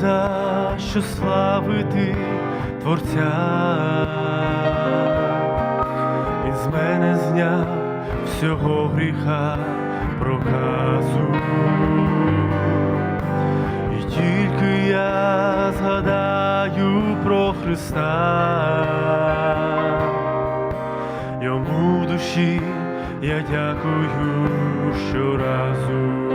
за що славити Творця. Він з мене зняв всього гріха проказу. І тільки я згадаю про Христа, йому душі я дякую щоразу.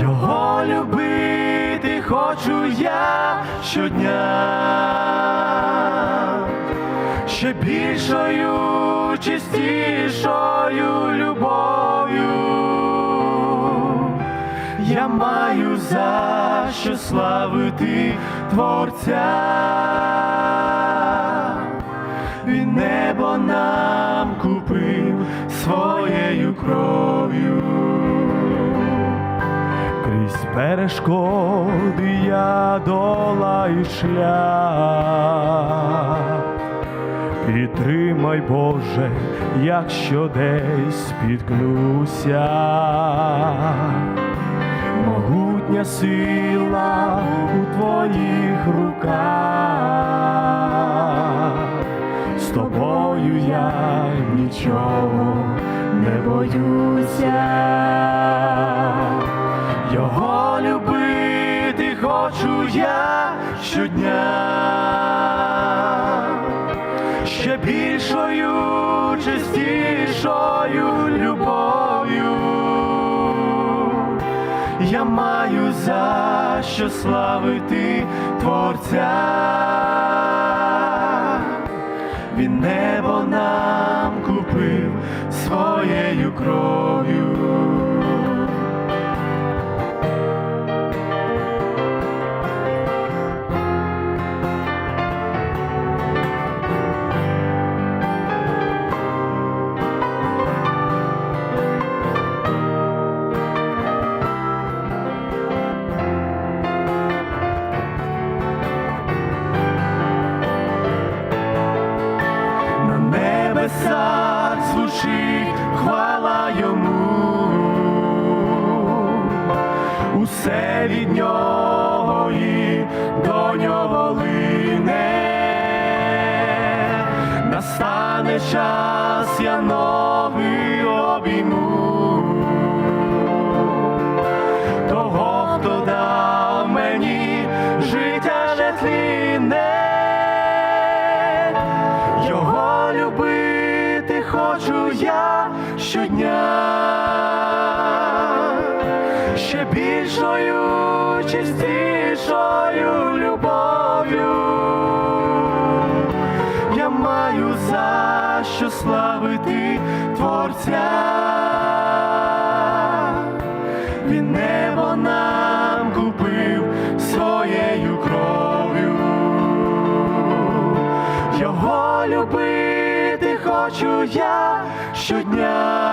Його любити хочу я щодня, ще більшою, чистішою любов'ю. Я маю за що славити Творця. Перешкоди я долаю шлях. Підтримай, Боже, якщо десь спіткнуся. Могутня сила у твоїх руках. З тобою я нічого не боюся. Його я щодня, ще більшою, чистішою любов'ю. Я маю за що славити Творця. Він небо нам купив своєю кров'ю. Усе від нього і до нього лине, настане час, я новий обійму. Того, хто дав мені життя нетлінне, його любити хочу я щодня, більшою, чистішою любов'ю. Я маю за що славити Творця. Він небо нам купив своєю кров'ю. Його любити хочу я щодня,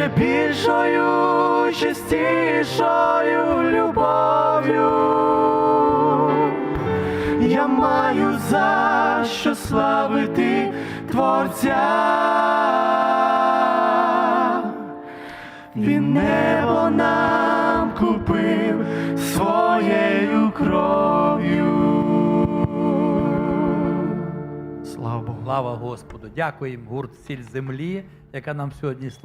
ще більшою, чистішою любов'ю. Я маю за що славити Творця. Він небо нам купив своєю кров'ю. Слава Богу. Слава Господу! Дякуємо гурт Сіль землі, яка нам сьогодні служить.